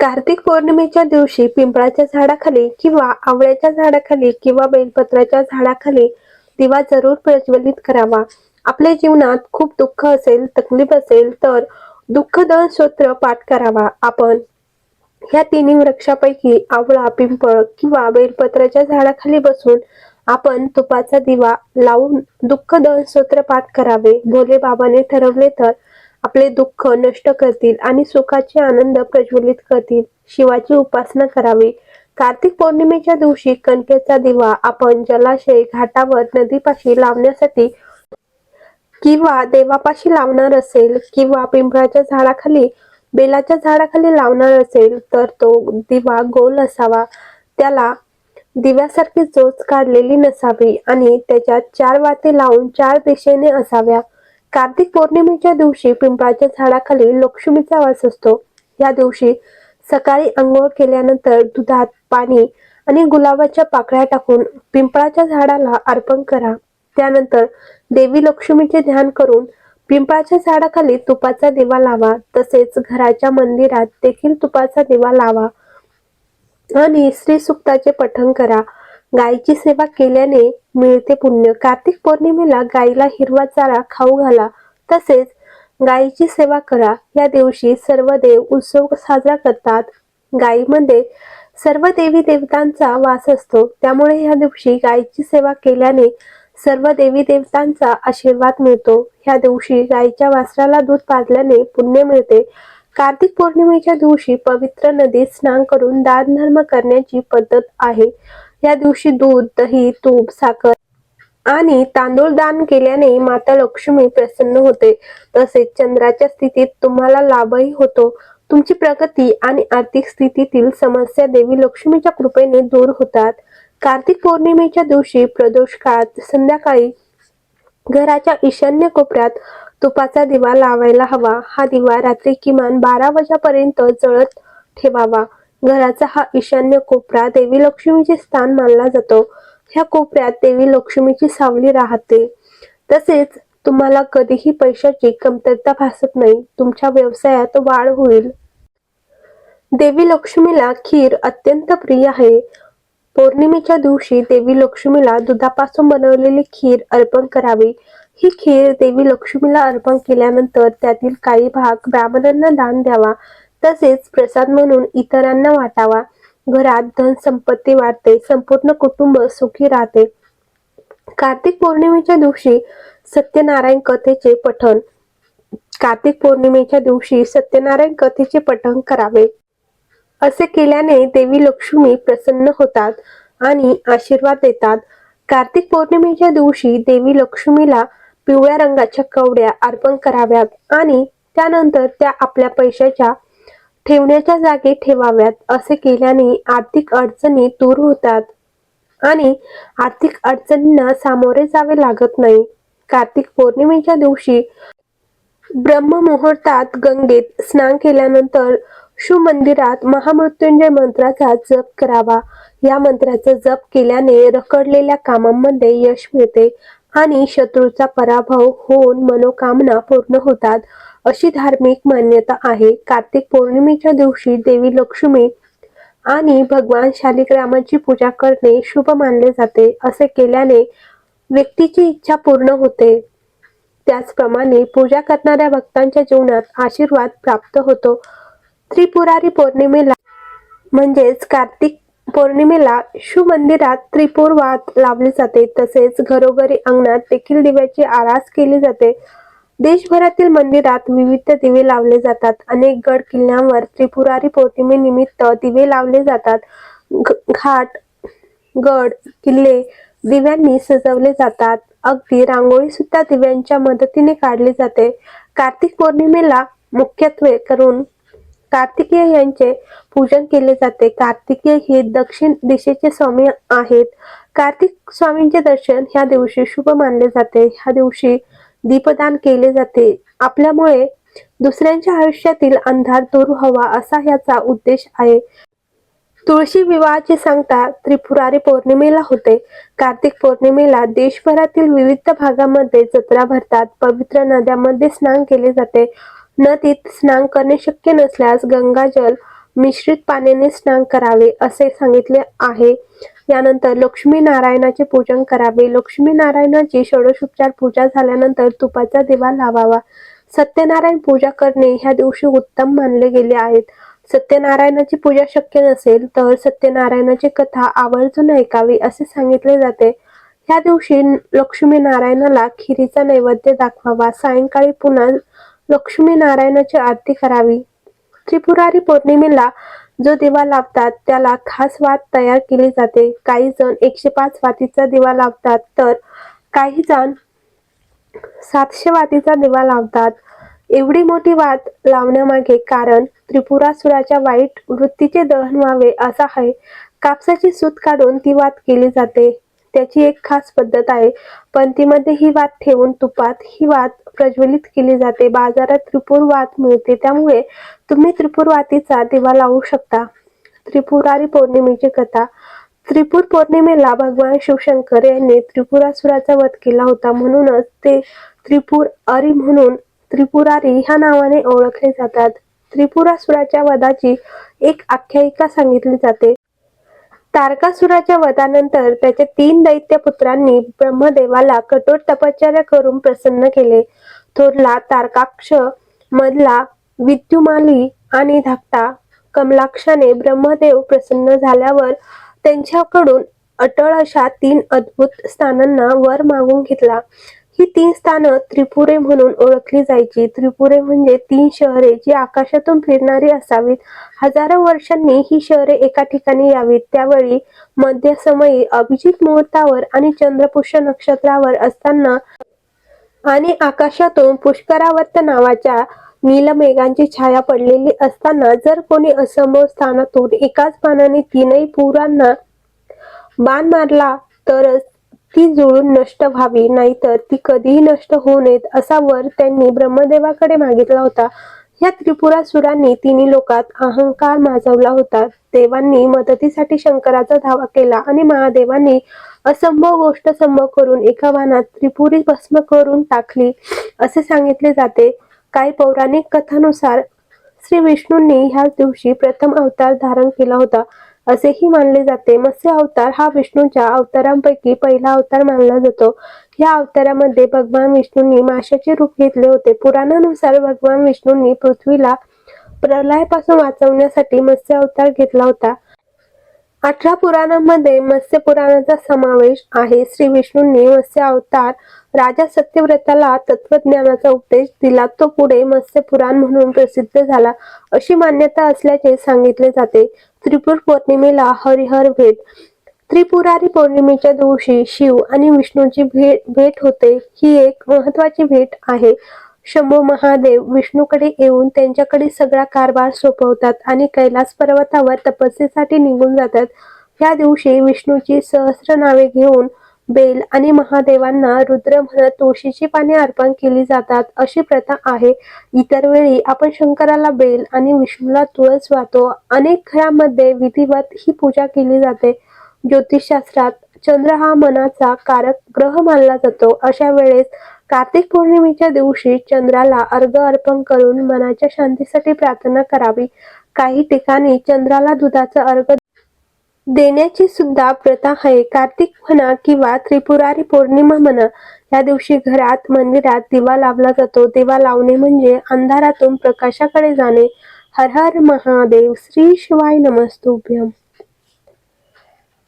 कार्तिक पौर्णिमेच्या दिवशी पिंपळाच्या झाडाखाली किंवा आवळ्याच्या झाडाखाली किंवा बेलपत्राच्या झाडाखाली दिवा जरूर प्रज्वलित करावा. आपल्या जीवनात खूप दुःख असेल तकलीफ असेल तर दुःख दहन स्तोत्र पाठ करावा. आपण ह्या तिन्ही वृक्षापैकी आवळा पिंपळ किंवा बेलपत्राच्या झाडाखाली बसून आपण तुपाचा दिवा लावून दुःख दहन स्तोत्र पाठ करावे. भोले बाबाने ठरवले तर आपले दुःख नष्ट करतील आणि सुखाचे आनंद प्रज्वलित करतील. शिवाची उपासना करावी. कार्तिक पौर्णिमेच्या दिवशी कणकेचा दिवा आपण जलाशय घाटावर नदीपाशी लावण्यासाठी किंवा देवापाशी लावणार असेल किंवा पिंपळाच्या झाडाखाली बेलाच्या झाडाखाली लावणार असेल तर तो दिवा गोल असावा. त्याला दिव्यासारखी चोच काढलेली नसावी आणि त्याच्यात चार वाती लावून चार दिशेने असाव्या. कार्तिक पौर्णिमेच्या दिवशी पिंपळाच्या झाडाखाली लक्ष्मीचा वास असतो. या दिवशी सकाळी आंघोळ केल्यानंतर दुधात पाणी आणि गुलाबाच्या पाकळ्या टाकून पिंपळाच्या झाडाला अर्पण करा. त्यानंतर देवी लक्ष्मीचे ध्यान करून पिंपळाच्या झाडाखाली तुपाचा दिवा लावा. तसेच घराच्या मंदिरात देखील तुपाचा दिवा लावा आणि श्री सुक्ताचे पठण करा. गायीची सेवा केल्याने मिळते पुण्य. कार्तिक पौर्णिमेला गायीला हिरवा चारा खाऊ घाला. तसेच गायीची सेवा करा. या दिवशी सर्व देव उत्सव साजरा करतात. गायीमध्ये सर्व देवी देवतांचा वास असतो. त्यामुळे या दिवशी गायीची सेवा केल्याने सर्व देवी देवतांचा आशीर्वाद मिळतो. ह्या दिवशी गायीच्या वासराला दूध पाजल्याने पुण्य मिळते. कार्तिक पौर्णिमेच्या दिवशी पवित्र नदीत स्नान करून दान धर्म करण्याची पद्धत आहे. या दिवशी दूध दही तूप साखर आणि तांदूळ दान केल्याने माता लक्ष्मी प्रसन्न होते. तसेच चंद्राच्या स्थितीत तुम्हाला लाभही होतो. तुमची प्रगती आणि आर्थिक स्थितीतील समस्या देवी लक्ष्मीच्या कृपेने दूर होतात. कार्तिक पौर्णिमेच्या दिवशी प्रदोष काळात संध्याकाळी घराच्या ईशान्य कोपऱ्यात तुपाचा दिवा लावायला हवा. हा दिवा रात्री किमान बारा वाजेपर्यंत जळत ठेवावा. घराचा हा ईशान्य कोपरा देवी लक्ष्मीचे स्थान मानला जातो. ह्या कोपऱ्यात देवी लक्ष्मीची सावली राहते. तसेच तुम्हाला कधीही पैशाची कमतरता भासत नाही. तुमच्या व्यवसायात वाढ होईल. देवी लक्ष्मीला खीर अत्यंत प्रिय आहे. पौर्णिमेच्या दिवशी देवी लक्ष्मीला दुधापासून बनवलेली खीर अर्पण करावी. ही खीर देवी लक्ष्मीला अर्पण केल्यानंतर त्यातील काही भाग ब्राह्मणांना दान द्यावा. तसेच प्रसाद म्हणून इतरांना वाटावा. घरात धन संपत्ती वाढते संपूर्ण कुटुंब सुखी राहते. कार्तिक पौर्णिमेच्या दिवशी सत्यनारायण कथेचे पठण. कार्तिक पौर्णिमेच्या दिवशी सत्यनारायण कथेचे पठण करावे. असे केल्याने देवी लक्ष्मी प्रसन्न होतात आणि आशीर्वाद देतात. कार्तिक पौर्णिमेच्या दिवशी देवी लक्ष्मीला पिवळ्या रंगाच्या कवड्या अर्पण कराव्यात आणि त्यानंतर त्या आपल्या पैशाच्या ठेवण्याच्या जागी ठेवाव्यात असे केल्याने आर्थिक अडचणी दूर होतात. आणि आर्थिक अडचणींना सामोरे जावे लागत नाही. कार्तिक पौर्णिमेच्या दिवशी ब्रह्ममुहूर्तात गंगेत स्नान केल्यानंतर शिवमंदिरात महामृत्युंजय मंत्राचा जप करावा. या मंत्राचा जप केल्याने रखडलेल्या कामांमध्ये यश मिळते. आणि शत्रूचा पराभव होऊन मनोकामना पूर्ण होतात अशी धार्मिक मान्यता आहे. कार्तिक पौर्णिमेच्या दिवशी देवी लक्ष्मी आणि भगवान शालिग्रामाची पूजा करणे शुभ मानले जाते असे केल्याने व्यक्तीची इच्छा पूर्ण होते. त्याचप्रमाणे पूजा करणाऱ्या भक्तांच्या जीवनात आशीर्वाद प्राप्त होतो. त्रिपुरारी पौर्णिमेला म्हणजेच कार्तिक पौर्णिमेला शिवमंदिरात त्रिपुर वात लावली जाते. तसेच घरोघरी अंगणात देखील दिव्याची आरास केली जाते. देशभरातील मंदिरात विविध दिवे लावले जातात. अनेक गड किल्ल्यांवर त्रिपुरारी पौर्णिमेनिमित्त दिवे लावले जातात. घ- घाट गड किल्ले दिव्यांनी सजवले जातात. अगदी रांगोळी सुद्धा दिव्यांच्या मदतीने काढली जाते. कार्तिक पौर्णिमेला मुख्यत्वे करून कार्तिकेय यांचे पूजन केले जाते. कार्तिकेय हे दक्षिण दिशेचे स्वामी आहेत. कार्तिक स्वामींचे दर्शन ह्या दिवशी शुभ मानले जाते. ह्या दिवशी दीपदान केले जाते. आपल्यामुळे दुसऱ्यांच्या आयुष्यातील अंधार दूर हवा असा ह्याचा उद्देश आहे. तुळशी विवाहाची सांगता त्रिपुरारी पौर्णिमेला होते. कार्तिक पौर्णिमेला देशभरातील विविध भागामध्ये जत्रा भरतात. पवित्र नद्यांमध्ये स्नान केले जाते. नदीत स्नान करणे शक्य नसल्यास गंगाजल मिश्रित पाण्याने स्नान करावे असे सांगितले आहे. यानंतर लक्ष्मी नारायणाचे पूजन करावे. लक्ष्मी नारायणाची षोडशोपचार पूजा झाल्यानंतर तुपाचा दिवा लावावा. सत्यनारायण पूजा करणे ह्या दिवशी उत्तम मानले गेले आहेत. सत्यनारायणाची पूजा शक्य नसेल तर सत्यनारायणाची कथा आवर्जून ऐकावी असे सांगितले जाते. ह्या दिवशी लक्ष्मी नारायणाला खिरीचा नैवेद्य दाखवावा. सायंकाळी पुन्हा लक्ष्मी नारायणाची आरती करावी. त्रिपुरारी पौर्णिमेला जो दिवा लावतात त्याला खास वात तयार केली जाते. काही जण एकशे पाच वातीचा दिवा लावतात तर काही जण सातशे वातीचा दिवा लावतात एवढी मोठी वात लावण्यामागे कारण त्रिपुरासुराच्या वाईट वृत्तीचे दहन व्हावे असा आहे. कापसाची सूत काढून ती वात केली जाते. त्याची एक खास पद्धत आहे पण तीमध्ये ही वात ठेवून तुपात ही वात प्रज्वलित केली जाते. बाजारात त्रिपुर वात मिळते. त्यामुळे तुम्ही त्रिपुर वातीचा दिवा लावू शकता. त्रिपुरारी पौर्णिमेची कथा. त्रिपुर पौर्णिमेला भगवान शिवशंकर यांनी त्रिपुरासुराचा वध केला होता. म्हणूनच ते त्रिपुर अरी म्हणून त्रिपुरारी ह्या नावाने ओळखले जातात. त्रिपुरासुराच्या वधाची एक आख्यायिका सांगितली जाते. तारकासुराच्या वधानंतर त्याच्या तीन दैत्य पुत्रांनी ब्रह्मदेवाला कठोर तपश्चर्या करून प्रसन्न केले. थोरला तारकाक्ष मधला विद्युमाली आणि धाकटा कमलाक्षाने ब्रह्मदेव प्रसन्न झाल्यावर त्यांच्याकडून अटळ अशा तीन अद्भुत स्थानांना वर मागून घेतला. ही तीन स्थानं त्रिपुरे म्हणून ओळखली जायची. त्रिपुरे म्हणजे तीन शहरे जी आकाशातून फिरणारी असावीत. हजारो वर्षांनी ही शहरे एका ठिकाणी यावीत. त्यावेळी मध्यसमयी अभिजित मुहूर्तावर आणि चंद्रपुष्य नक्षत्रावर असताना आणि आकाशातून पुष्करावर्त नावाच्या नीलमेघांची छाया पडलेली असताना जर कोणी असंभव स्थानातून एकाच बाणाने तीनही पुरांना बाण मारला तरच ती जुळून नष्ट व्हावी नाहीतर ती कधीही नष्ट होऊ नयेत असा वर त्यांनी ब्रह्मदेवाकडे मागितला होता. या त्रिपुरासुरांनी तिन्ही लोकात अहंकार माजवला होता. देवांनी मदतीसाठी शंकराचा धावा केला आणि महादेवांनी असंभव गोष्ट संभव करून एका वानात त्रिपुरी भस्म करून टाकली असे सांगितले जाते. काही पौराणिक कथानुसार श्री विष्णूंनी ह्याच दिवशी प्रथम अवतार धारण केला होता. असेही मानले जाते. मत्स्य अवतार हा विष्णूच्या अवतारांपैकी पहिला अवतार मानला जातो. या अवतारामध्ये भगवान विष्णूंनी माशाचे रूप घेतले होते. पुराणानुसार भगवान विष्णूंनी पृथ्वीला प्रलयापासून वाचवण्यासाठी मत्स्य अवतार घेतला होता. अठरा पुराणांमध्ये मत्स्य पुराणाचा समावेश आहे. श्री विष्णूंनी मत्स्य अवतार राजा सत्यव्रताला तत्वज्ञानाचा उपदेश दिला. तो पुढे मत्स्य पुराण म्हणून प्रसिद्ध झाला अशी मान्यता असल्याचे सांगितले जाते. त्रिपुर पौर्णिमेला हरिहर भेट. त्रिपुरारी पौर्णिमेच्या दिवशी शिव आणि विष्णूची भेट भेट होते. ही एक महत्वाची भेट आहे. शंभू महादेव विष्णूकडे येऊन त्यांच्याकडे सगळा कारभार सोपवतात आणि कैलास पर्वतावर तपस्येसाठी निघून जातात. या दिवशी विष्णूची सहस्र नावे घेऊन बेल आणि महादेवांना रुद्र म्हणत तुळशीची पाने अर्पण केली जातात. अशी प्रथा आहे. इतर वेळी आपण शंकराला बेल आणि विष्णूला तुळस वाहतो. अनेक घरामध्ये विधिवत ही पूजा केली जाते. ज्योतिषशास्त्रात चंद्र हा मनाचा कारक ग्रह मानला जातो. अशा वेळेस कार्तिक पौर्णिमेच्या दिवशी चंद्राला अर्घ अर्पण करून मनाच्या शांतीसाठी प्रार्थना करावी. काही ठिकाणी चंद्राला दुधाचा अर्घ देण्याची सुद्धा प्रथा आहे. कार्तिक म्हणा किंवा त्रिपुरारी पौर्णिमा म्हणा या दिवशी घरात मंदिरात दिवा लावला जातो. दिवा लावणे म्हणजे अंधारातून प्रकाशाकडे जाणे. हर हर महादेव श्री शिवाय नमस्तुभ्यम.